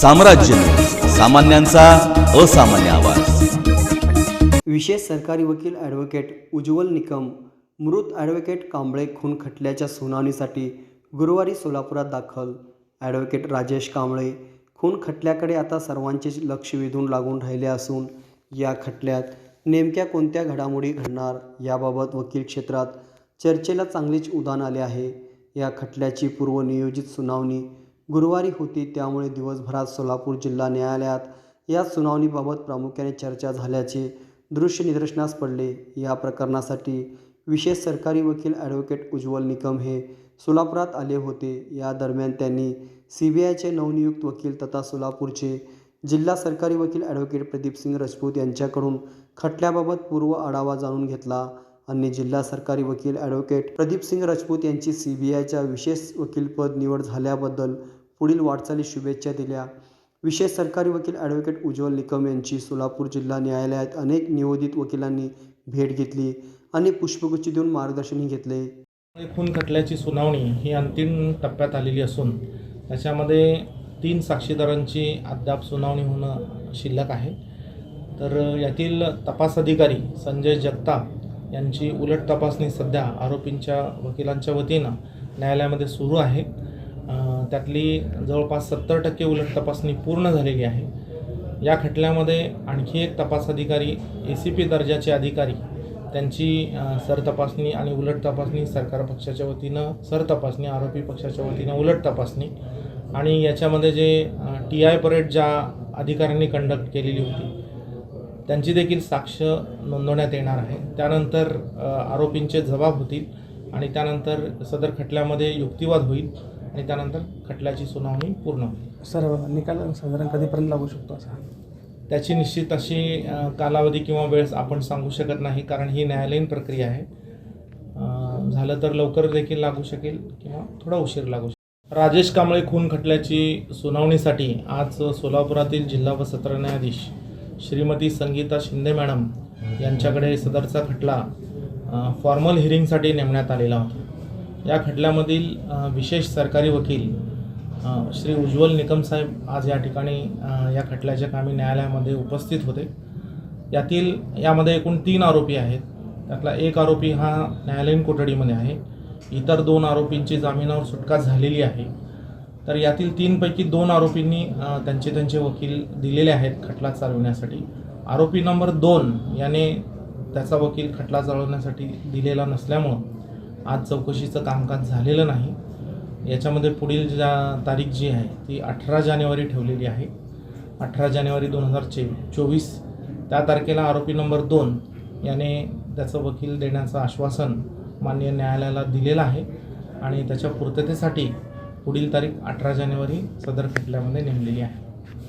साम्राज्य सामान्यांचा असामान्य आवाज. विशेष सरकारी वकील ॲडव्होकेट उज्ज्वल निकम मृत ॲडव्होकेट कांबळे खून खटल्याच्या सुनावणीसाठी गुरुवारी सोलापुरात दाखल. ॲडव्होकेट राजेश कांबळे खून खटल्याकडे आता सर्वांचेच लक्ष वेधून लागून राहिले असून या खटल्यात नेमक्या कोणत्या घडामोडी घडणार याबाबत वकील क्षेत्रात चर्चेला चांगलीच उदान आले आहे. या खटल्याची पूर्वनियोजित सुनावणी गुरुवारी होती त्यामुळे दिवसभरात सोलापूर जिल्हा न्यायालयात या सुनावणीबाबत प्रामुख्याने चर्चा झाल्याचे दृश्य निदर्शनास पडले. या प्रकरणासाठी विशेष सरकारी वकील ॲडव्होकेट उज्ज्वल निकम हे सोलापुरात आले होते. या दरम्यान त्यांनी सी बी आयचे नवनियुक्त वकील तथा सोलापूरचे जिल्हा सरकारी वकील ॲडव्होकेट प्रदीपसिंग राजपूत यांच्याकडून खटल्याबाबत पूर्व आढावा जाणून घेतला. आणि जिल्हा सरकारी वकील ॲडव्होकेट प्रदीपसिंग राजपूत यांची सी बी आयच्या विशेष वकीलपद निवड झाल्याबद्दल पुढील वाटचाली शुभेच्छा दिल्या. विशेष सरकारी वकील ॲडव्होकेट उज्ज्वल निकम यांची सोलापूर जिल्हा न्यायालयात अनेक नियोजित वकिलांनी भेट घेतली आणि पुष्पगुच्छ देऊन मार्गदर्शनही घेतले. खून खटल्याची सुनावणी ही अंतिम टप्प्यात आलेली असून त्याच्यामध्ये तीन साक्षीदारांची अद्याप सुनावणी होणं शिल्लक आहे. तर यातील तपास अधिकारी संजय जगताप यांची उलट तपासणी सध्या आरोपींच्या वकिलांच्या वतीनं न्यायालयामध्ये सुरू आहे. त्यातली जवळपास सत्तर टक्के उलट तपासणी पूर्ण झालेली आहे. या खटल्यामध्ये आणखी एक तपास अधिकारी ए सी पी दर्जाचे अधिकारी त्यांची सरतपासणी आणि उलट तपासणी सरकार पक्षाच्या वतीनं सरतपासणी आरोपी पक्षाच्या वतीनं उलट तपासणी आणि याच्यामध्ये जे टी आय परेड ज्या अधिकाऱ्यांनी कंडक्ट केलेली होती त्यांची देखील साक्ष नोंदवण्यात येणार आहे. त्यानंतर आरोपींचे जबाब होतील आणि त्यानंतर सदर खटल्यामध्ये युक्तिवाद होईल. आणि त्यानंतर खटल्याची सुनावणी पूर्ण होईल. सर निकाल साधारण कधीपर्यंत लागू शकतो असा? त्याची निश्चित अशी कालावधी किंवा वेळ आपण सांगू शकत नाही कारण ही न्यायालयीन प्रक्रिया आहे. झालं तर लवकर देखील लागू शकेल किंवा थोडा उशीर लागू शकेल. राजेश कांबळे खून खटल्याची सुनावणीसाठी आज सोलापुरातील जिल्हा व सत्र न्यायाधीश श्रीमती संगीता शिंदे मॅडम यांच्याकडे सदरचा खटला फॉर्मल हिअरिंगसाठी नेमण्यात आलेला होता. या खटल्यामधील विशेष सरकारी वकील श्री उज्ज्वल निकम साहेब आज या ठिकाणी या खटल्याच्या कामी न्यायालयामध्ये उपस्थित होते. यातील यामध्ये एकूण तीन आरोपी आहेत. त्यातला एक आरोपी हा न्यायालयीन कोठडीमध्ये आहे. इतर दोन आरोपींची जामिनावर सुटका झालेली आहे. तर यातील तीनपैकी दोन आरोपींनी त्यांचे त्यांचे वकील दिलेले आहेत खटला चालवण्यासाठी. आरोपी नंबर दोन याने त्याचा वकील खटला चालवण्यासाठी दिलेला नसल्यामुळं आज चौकशीचं कामकाज झालेलं नाही. याच्यामध्ये पुढील ज्या तारीख जी आहे ती अठरा जानेवारी ठेवलेली आहे. अठरा जानेवारी दोन हजार चे चोवीस. त्या तारखेला आरोपी नंबर दोन याने त्याचं वकील देण्याचं आश्वासन मान्य न्यायालयाला दिलेलं आहे. आणि त्याच्या पूर्ततेसाठी पुढील तारीख अठरा जानेवारी सदर खटल्यामध्ये नेमलेली आहे.